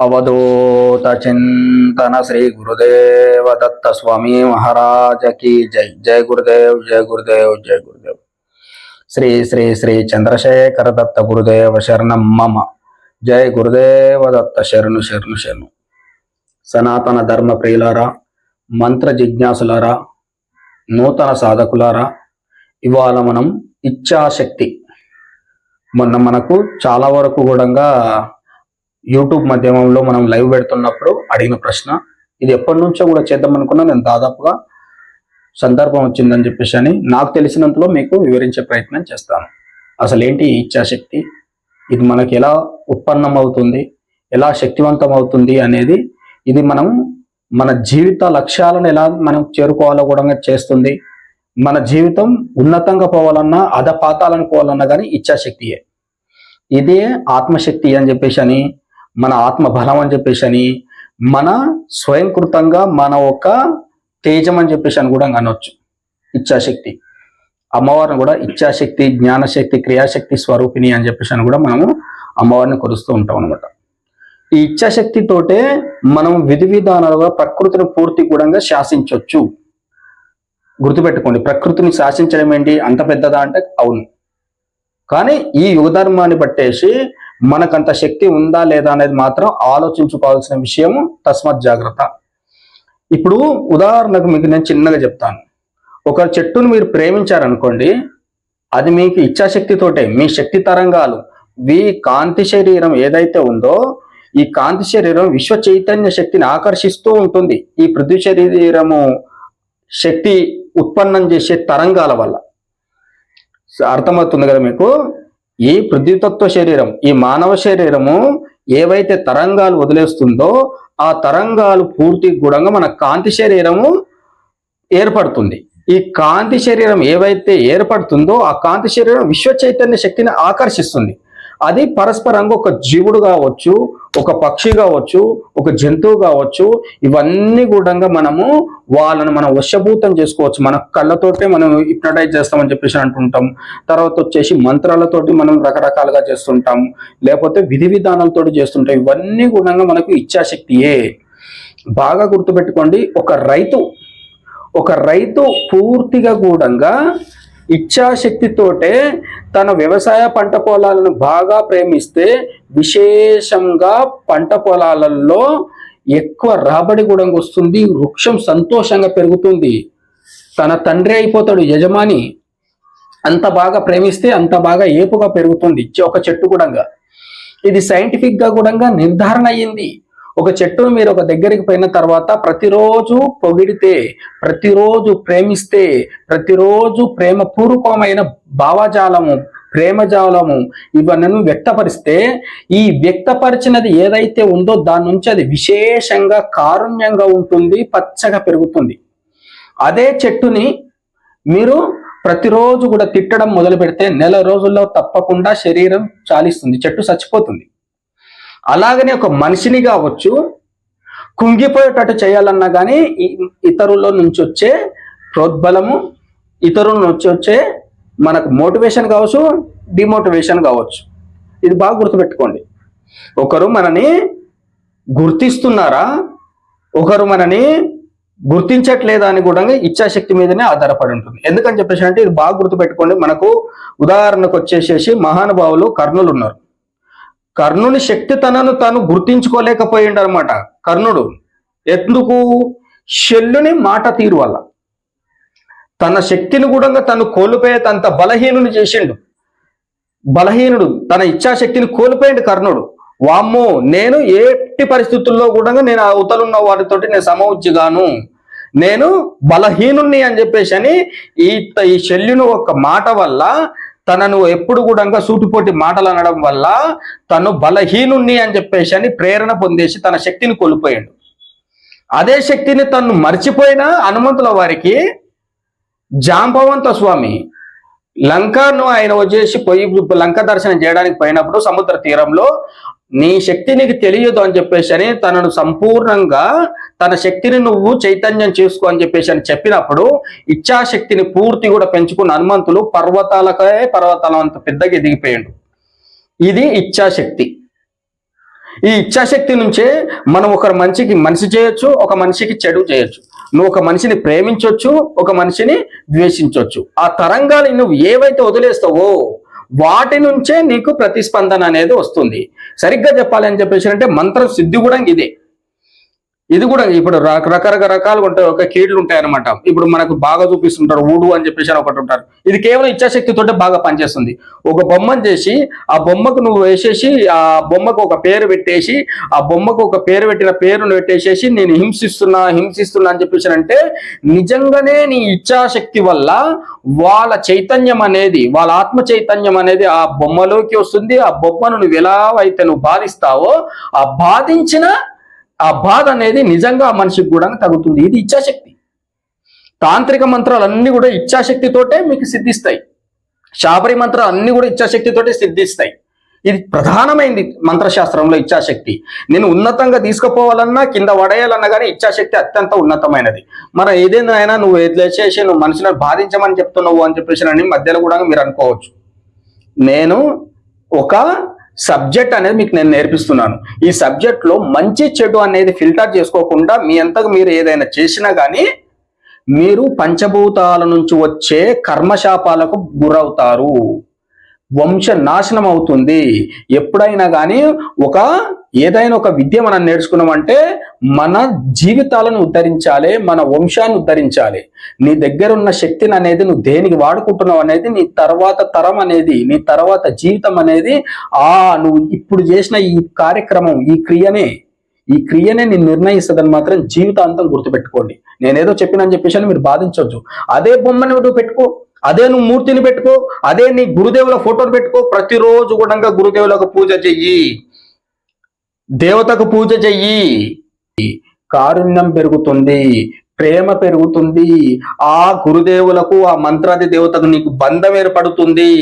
అవధూత చింతన శ్రీ గురుదేవ దత్త స్వామి మహారాజ జై జై గురుదేవ్ జై గురుదేవ్ జై గురుదేవ్ శ్రీ శ్రీ శ్రీ చంద్రశేఖర దత్త గురుదేవ శరణం మమ జై గురుదేవ దత్త శరణు శరణు శరణు సనాతన ధర్మ ప్రియులారా మంత్ర జిజ్ఞాసులారా నూతన సాధకులారా ఇవాళ మనం ఇచ్ఛాశక్తి. మొన్న మనకు చాలా వరకు కూడా యూట్యూబ్ మాధ్యమంలో మనం లైవ్ పెడుతున్నప్పుడు అడిగిన ప్రశ్న ఇది ఎప్పటి నుంచో కూడా చేద్దాం అనుకున్నా నేను దాదాపుగా సందర్భం వచ్చిందని చెప్పేసి అని నాకు తెలిసినంతలో మీకు వివరించే ప్రయత్నం చేస్తాను. అసలు ఏంటి ఈ ఇచ్ఛాశక్తి? ఇది మనకి ఎలా ఉత్పన్నం అవుతుంది ఎలా శక్తివంతం అవుతుంది అనేది ఇది మనం మన జీవిత లక్ష్యాలను ఎలా మనం చేరుకోవాలో కూడా చేస్తుంది. మన జీవితం ఉన్నతంగా పోవాలన్నా అధపాతాలను పోవాలన్నా కానీ ఇచ్చాశక్తియే ఇదే ఆత్మశక్తి అని చెప్పేసి అని మన ఆత్మ బలం అని చెప్పేసి అని మన స్వయంకృతంగా మన ఒక తేజం అని చెప్పేసి అని కూడా అనొచ్చు. ఇచ్ఛాశక్తి. అమ్మవారిని కూడా ఇచ్ఛాశక్తి జ్ఞానశక్తి క్రియాశక్తి స్వరూపిణి అని చెప్పేసి అని కూడా మనము అమ్మవారిని కొలుస్తూ ఉంటాం అనమాట ఈ ఇచ్చాశక్తితోటే మనం విధి విధానాలుగా ప్రకృతిని పూర్తి కూడా శాసించవచ్చు గుర్తుపెట్టుకోండి ప్రకృతిని శాసించడం ఏంటి? అంత పెద్దదా అంటే అవును. కానీ ఈ యుగధర్మాన్ని బట్టేసి మనకంత శక్తి ఉందా లేదా అనేది మాత్రం ఆలోచించుకోవాల్సిన విషయం తస్మత్ జాగ్రత్త. ఇప్పుడు ఉదాహరణకు మీకు నేను చిన్నగా చెప్తాను. ఒక చెట్టును మీరు ప్రేమించారనుకోండి అది మీకు ఇచ్చాశక్తితోటే మీ శక్తి తరంగాలు మీ కాంతి శరీరం ఏదైతే ఉందో ఈ కాంతి శరీరం విశ్వ చైతన్య శక్తిని ఆకర్షిస్తూ ఉంటుంది. ఈ పృథ్వీ శరీరము శక్తి ఉత్పన్నం చేసే తరంగాల వల్ల. అర్థమవుతుంది కదా మీకు? ఈ పృథ్వీతత్వ శరీరం ఈ మానవ శరీరము ఏవైతే తరంగాలు వదిలేస్తుందో ఆ తరంగాలు పూర్తి గుణంగా మన కాంతి శరీరము ఏర్పడుతుంది. ఈ కాంతి శరీరం ఏవైతే ఏర్పడుతుందో ఆ కాంతి శరీరం విశ్వ చైతన్య శక్తిని ఆకర్షిస్తుంది. అది పరస్పరంగా ఒక జీవుడు కావచ్చు ఒక పక్షి కావచ్చు ఒక జంతువు కావచ్చు ఇవన్నీ కూడా మనము వాళ్ళని మనం వశభూతం చేసుకోవచ్చు. మన కళ్ళతోటే మనం హిప్నటైజ్ చేస్తామని చెప్పేసి అంటుంటాం. తర్వాత వచ్చేసి మంత్రాలతోటి మనం రకరకాలుగా చేస్తుంటాం. లేకపోతే విధి విధానాలతో చేస్తుంటాం. ఇవన్నీ కూడా మనకు ఇచ్చాశక్తియే బాగా గుర్తుపెట్టుకోండి ఒక రైతు ఒక రైతు పూర్తిగా కూడంగా ఇచ్ఛాశక్తితోటే తన వ్యవసాయ పంట పొలాలను బాగా ప్రేమిస్తే విశేషంగా పంట పొలాలలో ఎక్కువ రాబడి కూడా వస్తుంది వృక్షం సంతోషంగా పెరుగుతుంది. తన తండ్రి అయిపోతాడు యజమాని అంత బాగా ప్రేమిస్తే అంత బాగా ఏపుగా పెరుగుతుంది ఒక చెట్టు కూడా ఇది సైంటిఫిక్గా కూడా నిర్ధారణ అయ్యింది. ఒక చెట్టును మీరు ఒక దగ్గరికి పోయిన తర్వాత ప్రతిరోజు పొగిడితే ప్రతిరోజు ప్రేమిస్తే ప్రతిరోజు ప్రేమపూర్వకమైన భావజాలము ప్రేమజాలము ఇవన్నీ వ్యక్తపరిస్తే ఈ వ్యక్తపరిచినది ఏదైతే ఉందో దాని నుంచి అది విశేషంగా కారుణ్యంగా ఉంటుంది పచ్చగా పెరుగుతుంది. అదే చెట్టుని మీరు ప్రతిరోజు కూడా తిట్టడం మొదలు పెడితే నెల రోజుల్లో తప్పకుండా శరీరం చాలిస్తుంది చెట్టు చచ్చిపోతుంది. అలాగనే ఒక మనిషిని కావచ్చు కుంగిపోయేటట్టు చేయాలన్నా కానీ ఇతరుల నుంచి వచ్చే ప్రోద్బలము ఇతరుల నుంచి వచ్చే మనకు మోటివేషన్ కావచ్చు డిమోటివేషన్ కావచ్చు. ఇది బాగా గుర్తుపెట్టుకోండి. ఒకరు మనని గుర్తిస్తున్నారా? ఒకరు మనని గుర్తించట్లేదా అని కూడా ఇచ్చాశక్తి మీదనే ఆధారపడి ఉంటుంది. ఎందుకని చెప్పేసి అంటే ఇది బాగా గుర్తుపెట్టుకోండి. మనకు ఉదాహరణకు వచ్చేసేసి మహానుభావులు కర్ణులు ఉన్నారు కర్ణుని శక్తి తనను తాను గుర్తించుకోలేకపోయిండు అనమాట కర్ణుడు ఎందుకు? శల్యుని మాట తీరు వల్ల. తన శక్తిని కూడా తను కోల్పోయే తంత బలహీనుని చేసిండు. బలహీనుడు తన ఇచ్చాశక్తిని కోల్పోయిండు కర్ణుడు. వామ్మో నేను ఎట్టి పరిస్థితుల్లో కూడా నేను అవతలున్న వారితోటి నేను సమవుచ్చిగాను? నేను బలహీనుణ్ణి అని చెప్పేసి అని ఈ ఈ శల్యుని ఒక మాట వల్ల తనను ఎప్పుడు కూడా సూటిపోటి మాటలు అనడం వల్ల తను బలహీనుణ్ణి అని చెప్పేసి అని ప్రేరణ పొందేసి తన శక్తిని కోల్పోయాడు. అదే శక్తిని తను మర్చిపోయిన హనుమంతుల వారికి జాంబవంత స్వామి లంకను ఆయన వచ్చేసి పోయి లంక దర్శనం చేయడానికి పోయినప్పుడు సముద్ర తీరంలో నీ శక్తి నీకు తెలియదు అని చెప్పేసి అని తనను సంపూర్ణంగా తన శక్తిని నువ్వు చైతన్యం చేసుకో అని చెప్పేసి అని చెప్పినప్పుడు ఇచ్ఛాశక్తిని పూర్తి కూడా పెంచుకున్న హనుమంతులు పర్వతాలకే పర్వతాల అంత పెద్దగా ఎదిగిపోయాడు. ఇది ఇచ్చాశక్తి ఈ ఇచ్చాశక్తి నుంచే మనం ఒక మనిషికి మనిషి చేయొచ్చు ఒక మనిషికి చెడు చేయొచ్చు. నువ్వు ఒక మనిషిని ప్రేమించవచ్చు ఒక మనిషిని ద్వేషించవచ్చు ఆ తరంగాలు నువ్వు ఏవైతే వదిలేస్తావో వాటి నుంచే నీకు ప్రతిస్పందన అనేది వస్తుంది. సరిగ్గా చెప్పాలి అని చెప్పేసి అంటే మంత్రం సిద్ధి కూడా ఇదే. ఇది కూడా ఇప్పుడు రక- రకరకాల రకాలుగా ఉంటాయి ఒక కీడులు ఉంటాయి అనమాట ఇప్పుడు మనకు బాగా చూపిస్తుంటారు ఊడు అని చెప్పేసి అని ఒకటి ఉంటారు. ఇది కేవలం ఇచ్చాశక్తితోటే బాగా పనిచేస్తుంది. ఒక బొమ్మను చేసి ఆ బొమ్మకు నువ్వు వేసేసి ఆ బొమ్మకు ఒక పేరు పెట్టేసి ఆ బొమ్మకు ఒక పేరు పెట్టిన పేరును పెట్టేసేసి నేను హింసిస్తున్నా హింసిస్తున్నా అని చెప్పేసి అంటే నిజంగానే నీ ఇచ్ఛాశక్తి వల్ల వాళ్ళ చైతన్యం అనేది వాళ్ళ ఆత్మ చైతన్యం అనేది ఆ బొమ్మలోకి వస్తుంది. ఆ బొమ్మను నువ్వు ఎలా అయితే నువ్వు బాధిస్తావో ఆ బాధించిన ఆ బాధ అనేది నిజంగా ఆ మనిషికి కూడా తగ్గుతుంది ఇది ఇచ్చాశక్తి. తాంత్రిక మంత్రాలు అన్ని కూడా ఇచ్చాశక్తితోటే మీకు సిద్ధిస్తాయి. శాబరి మంత్రాలు అన్ని కూడా ఇచ్చాశక్తితోటే సిద్ధిస్తాయి. ఇది ప్రధానమైంది మంత్రశాస్త్రంలో ఇచ్చాశక్తి. నేను ఉన్నతంగా తీసుకుపోవాలన్నా కింద పడేయాలన్నా కానీ ఇచ్చాశక్తి అత్యంత ఉన్నతమైనది. మరి ఏదైనా నువ్వు చేసి నువ్వు మనుషులను బాధించమని చెప్తున్నావు అని చెప్పేసి అని మధ్యలో కూడా మీరు అనుకోవచ్చు. నేను ఒక సబ్జెక్ట్ అనేది మీకు నేను నేర్పిస్తున్నాను. ఈ సబ్జెక్ట్లో మంచి చెడు అనేది ఫిల్టర్ చేసుకోకుండా మీ అంతకు మీరు ఏదైనా చేసినా కానీ మీరు పంచభూతాల నుంచి వచ్చే కర్మశాపాలకు గురవుతారు. వంశ నాశనం అవుతుంది ఎప్పుడైనా కానీ ఒక ఏదైనా ఒక విద్య మనం నేర్చుకున్నామంటే మన జీవితాలను ఉద్ధరించాలి మన వంశాన్ని ఉద్ధరించాలి. నీ దగ్గర ఉన్న శక్తిని అనేది నువ్వు దేనికి వాడుకుంటున్నావు అనేది నీ తర్వాత తరం అనేది నీ తర్వాత జీవితం అనేది ఆ నువ్వు ఇప్పుడు చేసిన ఈ కార్యక్రమం ఈ క్రియనే ఈ క్రియనే నేను నిర్ణయిస్తుందని మాత్రం జీవితాంతం గుర్తుపెట్టుకోండి. నేనేదో చెప్పినని చెప్పేసి అని మీరు బాధించవచ్చు అదే బొమ్మని నువ్వు పెట్టుకో. అదే నువ్వు మూర్తిని పెట్టుకో అదే నీ గురుదేవుల ఫోటోలు పెట్టుకో ప్రతిరోజు కూడా గురుదేవులకు పూజ చెయ్యి. దేవతకు పూజ చెయ్యి. కారుణ్యం పెరుగుతుంది ప్రేమ పెరుగుతుంది ఆ గురుదేవులకు ఆ మంత్రాది దేవతకు నీకు బంధం ఏర్పడుతుంది.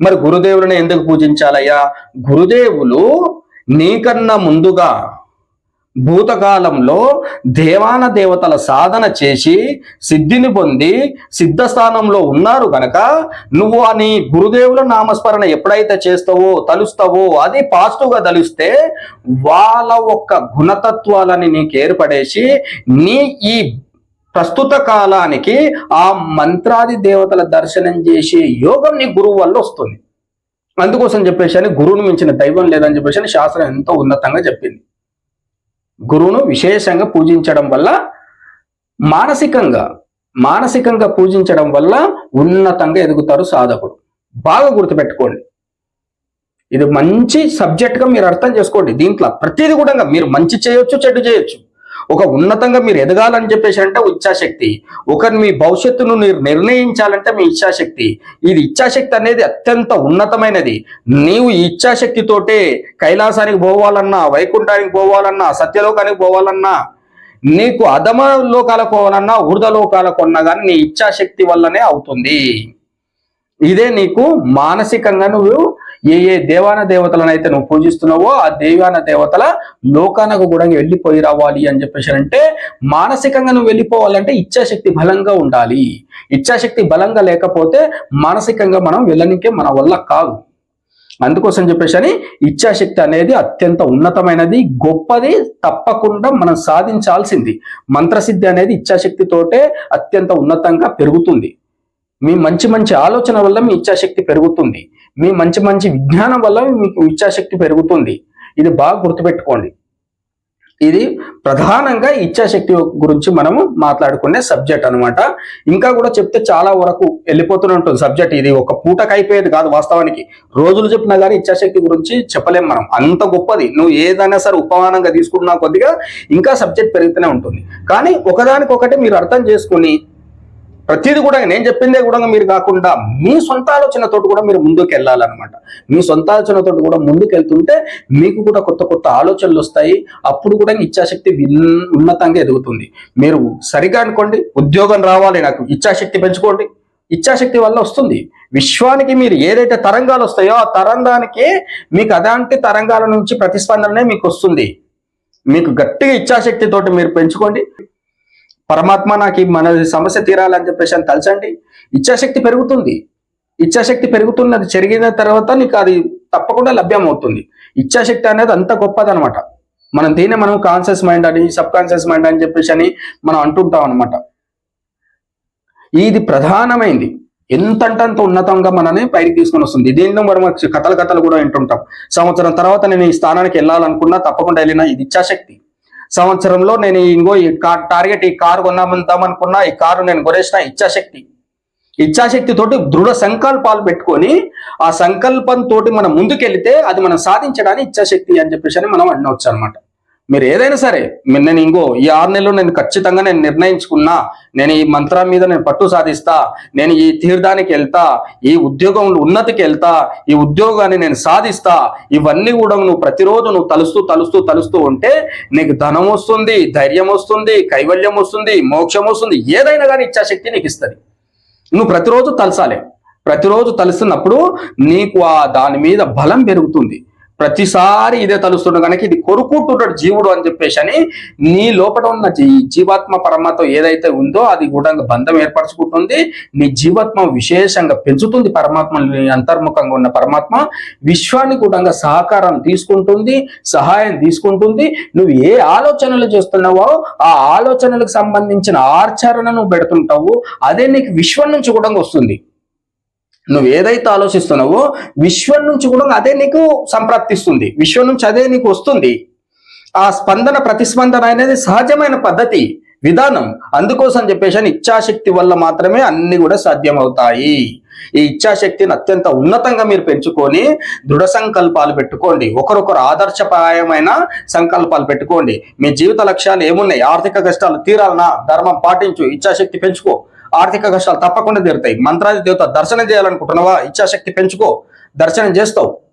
మరి గురుదేవులను ఎందుకు పూజించాలయ్యా? గురుదేవులు నీకన్నా ముందుగా భూతకాలంలో దేవాన దేవతల సాధన చేసి సిద్ధిని పొంది సిద్ధస్థానంలో ఉన్నారు కనుక నువ్వు అని నీ గురుదేవుల నామస్మరణ ఎప్పుడైతే చేస్తావో తలుస్తావో అది పాస్టుగా తలుస్తే వాళ్ళ ఒక్క గుణతత్వాలని నీకు ఏర్పడేసి నీ ఈ ప్రస్తుత కాలానికి ఆ మంత్రాది దేవతల దర్శనం చేసే యోగం నీ గురువు వల్ల వస్తుంది. అందుకోసం చెప్పేసి అని గురువును మించిన దైవం లేదని చెప్పేసి అని శాస్త్రం ఎంతో ఉన్నతంగా చెప్పింది. గురువును విశేషంగా పూజించడం వల్ల మానసికంగా మానసికంగా పూజించడం వల్ల ఉన్నతంగా ఎదుగుతారు సాధకుడు. బాగా గుర్తుపెట్టుకోండి. ఇది మంచి సబ్జెక్ట్గా మీరు అర్థం చేసుకోండి. దీంట్లో ప్రతిదీ కూడా మీరు మంచి చేయొచ్చు చెడు చేయొచ్చు. ఒక ఉన్నతంగా మీరు ఎదగాలని చెప్పేసి అంటే ఇచ్ఛాశక్తి. ఒకరిని మీ భవిష్యత్తును మీరు నిర్ణయించాలంటే మీ ఇచ్ఛాశక్తి. ఇది ఇచ్ఛాశక్తి అనేది అత్యంత ఉన్నతమైనది. నీవు ఈ ఇచ్ఛాశక్తితోటే కైలాసానికి పోవాలన్నా వైకుంఠానికి పోవాలన్నా సత్యలోకానికి పోవాలన్నా నీకు అధమ లోకాలకు పోవాలన్నా ఊర్ధ అన్నా కానీ నీ ఇచ్ఛాశక్తి వల్లనే అవుతుంది. ఇదే నీకు మానసికంగా నువ్వు ఏ ఏ దేవాన దేవతలను అయితే నువ్వు పూజిస్తున్నావో ఆ దేవాన దేవతల లోకానకు కూడా వెళ్ళిపోయి రావాలి అని చెప్పేసి అంటే మానసికంగా నువ్వు వెళ్ళిపోవాలంటే ఇచ్ఛాశక్తి బలంగా ఉండాలి. ఇచ్ఛాశక్తి బలంగా లేకపోతే మానసికంగా మనం వెళ్ళనికే మన వల్ల కాదు. అందుకోసం చెప్పేసి అని ఇచ్చాశక్తి అనేది అత్యంత ఉన్నతమైనది గొప్పది తప్పకుండా మనం సాధించాల్సింది. మంత్రసిద్ధి అనేది ఇచ్ఛాశక్తితోటే అత్యంత ఉన్నతంగా పెరుగుతుంది. మీ మంచి మంచి ఆలోచన వల్ల మీ ఇచ్చాశక్తి పెరుగుతుంది. మీ మంచి మంచి విజ్ఞానం వల్ల మీకు ఇచ్ఛాశక్తి పెరుగుతుంది. ఇది బాగా గుర్తుపెట్టుకోండి. ఇది ప్రధానంగా ఇచ్చాశక్తి గురించి మనము మాట్లాడుకునే సబ్జెక్ట్ అనమాట ఇంకా కూడా చెప్తే చాలా వరకు వెళ్ళిపోతూనే ఉంటుంది సబ్జెక్ట్ ఇది. ఒక పూటకు అయిపోయేది కాదు వాస్తవానికి. రోజులు చెప్పినా కానీ ఇచ్చాశక్తి గురించి చెప్పలేం మనం. అంత గొప్పది. నువ్వు ఏదైనా సరే ఉపమానంగా తీసుకున్నా కొద్దిగా ఇంకా సబ్జెక్ట్ పెరుగుతూనే ఉంటుంది. కానీ ఒకదానికొకటి మీరు అర్థం చేసుకుని ప్రతిది కూడా నేను చెప్పిందే కూడా మీరు కాకుండా మీ సొంత ఆలోచనతో కూడా మీరు ముందుకు వెళ్ళాలన్నమాట. మీ సొంత ఆలోచనతో కూడా ముందుకు వెళ్తుంటే మీకు కూడా కొత్త కొత్త ఆలోచనలు వస్తాయి. అప్పుడు కూడా ఇచ్చాశక్తి ఉన్నతంగా ఎదుగుతుంది. మీరు సరిగా అనుకోండి ఉద్యోగం రావాలి నాకు ఇచ్ఛాశక్తి పెంచుకోండి. ఇచ్ఛాశక్తి వల్ల వస్తుంది. విశ్వానికి మీరు ఏదైతే తరంగాలు వస్తాయో ఆ తరంగానికి మీకు అదాంటి తరంగాల నుంచి ప్రతిస్పందననే మీకు వస్తుంది. మీకు గట్టిగా ఇచ్ఛాశక్తి తోటి మీరు పెంచుకోండి. పరమాత్మ నాకు మన సమస్య తీరాలని చెప్పేసి అని తలచండి. ఇచ్ఛాశక్తి పెరుగుతుంది. ఇచ్చాశక్తి పెరుగుతున్నది జరిగిన తర్వాత నీకు అది తప్పకుండా లభ్యం అవుతుంది ఇచ్ఛాశక్తి అనేది అంత గొప్పదనమాట. మనం దీన్ని మనం కాన్షియస్ మైండ్ అని సబ్ కాన్షియస్ మైండ్ అని చెప్పేసి అని మనం అంటుంటాం అనమాట ఇది ప్రధానమైంది. ఎంతంటంత ఉన్నతంగా మనని పైకి తీసుకొని వస్తుంది. దీనిలో మనం కథలు కథలు కూడా వింటుంటాం. సంవత్సరం తర్వాత నేను ఈ స్థానానికి వెళ్ళాలనుకున్నా తప్పకుండా వెళ్ళినా ఇది ఇచ్చాశక్తి. సంవత్సరంలో నేను ఇంకో ఈ కార్ టార్గెట్ ఈ కారు కొన్నామందామనుకున్నా ఈ కారు నేను కొనేసిన ఇచ్చాశక్తి ఇచ్ఛాశక్తి. తోటి దృఢ సంకల్పాలు పెట్టుకొని ఆ సంకల్పం తోటి మనం ముందుకెళ్తే అది మనం సాధించడానికి ఇచ్ఛాశక్తి అని చెప్పేసి అని మనం అనవచ్చు అనమాట మీరు ఏదైనా సరే నేను ఇంకో ఈ ఆరు నెలలు నేను ఖచ్చితంగా నేను నిర్ణయించుకున్నా నేను ఈ మంత్రం మీద నేను పట్టు సాధిస్తా నేను ఈ తీర్థానికి వెళ్తా ఈ ఉద్యోగంలో ఉన్నతికి వెళ్తా ఈ ఉద్యోగాన్ని నేను సాధిస్తా ఇవన్నీ కూడా నువ్వు ప్రతిరోజు నువ్వు తలుస్తూ తలుస్తూ తలుస్తూ ఉంటే నీకు ధనం వస్తుంది ధైర్యం వస్తుంది కైవల్యం వస్తుంది మోక్షం వస్తుంది ఏదైనా కానీ ఇచ్చాశక్తి నీకు ఇస్తుంది. నువ్వు ప్రతిరోజు తలసాలి. ప్రతిరోజు తలుస్తున్నప్పుడు నీకు ఆ దాని మీద బలం పెరుగుతుంది. ప్రతిసారి ఇదే తలుస్తుండ కనుక ఇది కొరుకుంటున్నాడు జీవుడు అని చెప్పేసి అని నీ లోపల ఉన్న జీవాత్మ పరమాత్మ ఏదైతే ఉందో అది కూడా బంధం ఏర్పరచుకుంటుంది. నీ జీవాత్మ విశేషంగా పెంచుతుంది పరమాత్మ అంతర్ముఖంగా ఉన్న పరమాత్మ. విశ్వాన్ని కూడా సహకారం తీసుకుంటుంది సహాయం తీసుకుంటుంది. నువ్వు ఏ ఆలోచనలు చేస్తున్నావో ఆ ఆలోచనలకు సంబంధించిన ఆచరణ నువ్వు పెడుతుంటావు. అదే నీకు విశ్వం నుంచి కూడా వస్తుంది. నువ్వు ఏదైతే ఆలోచిస్తున్నావో విశ్వం నుంచి కూడా అదే నీకు సంప్రాప్తిస్తుంది విశ్వం నుంచి అదే నీకు వస్తుంది. ఆ స్పందన ప్రతిస్పందన అనేది సహజమైన పద్ధతి విధానం. అందుకోసం చెప్పేసి అని ఇచ్ఛాశక్తి వల్ల మాత్రమే అన్ని కూడా సాధ్యమవుతాయి. ఈ ఇచ్ఛాశక్తిని అత్యంత ఉన్నతంగా మీరు పెంచుకొని దృఢ సంకల్పాలు పెట్టుకోండి. ఒకరొకరు ఆదర్శప్రాయమైన సంకల్పాలు పెట్టుకోండి. మీ జీవిత లక్ష్యాలు ఏమున్నాయి? ఆర్థిక కష్టాలు తీరాలనా? ధర్మం పాటించు ఇచ్ఛాశక్తి పెంచుకో. ఆర్థిక కష్టాలు తప్పకుండా తీరుతాయి. మంత్రాది దేవత దర్శనం చేయాలనుకుంటున్నావా? ఇచ్చాశక్తి పెంచుకో. దర్శనం చేస్తావు.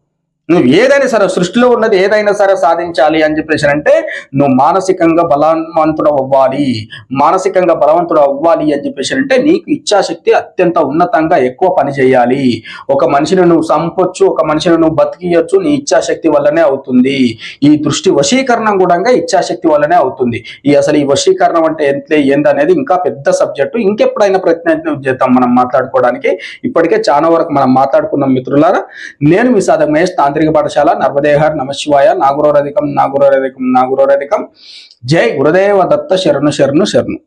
నువ్వు ఏదైనా సరే సృష్టిలో ఉన్నది ఏదైనా సరే సాధించాలి అని చెప్పేసి అంటే నువ్వు మానసికంగా బలవంతుడు అవ్వాలి. మానసికంగా బలవంతుడు అవ్వాలి అని చెప్పేసి అంటే నీకు ఇచ్చాశక్తి అత్యంత ఉన్నతంగా ఎక్కువ పని చేయాలి. ఒక మనిషిని నువ్వు సంపొచ్చు ఒక మనిషిని నువ్వు బతికియచ్చు నీ ఇచ్చాశక్తి వల్లనే అవుతుంది. ఈ దృష్టి వశీకరణం కూడా ఇచ్చాశక్తి వల్లనే అవుతుంది. ఈ అసలు ఈ వశీకరణం అంటే ఎంత ఏందనేది ఇంకా పెద్ద సబ్జెక్టు. ఇంకెప్పుడైనా ప్రయత్నం చేద్దాం మనం మాట్లాడుకోవడానికి. ఇప్పటికే చాలా వరకు మనం మాట్లాడుకున్నాం మిత్రులారా. నేను మీ సాధక మహేష్ తాంత్రిక పాఠశాల నర్మదేహర్ నమశివాయ నాగురోరధికం నాగురోరధికం నాగురోరధికం. జై గురుదేవ దత్త శరణు శరణు శరణు.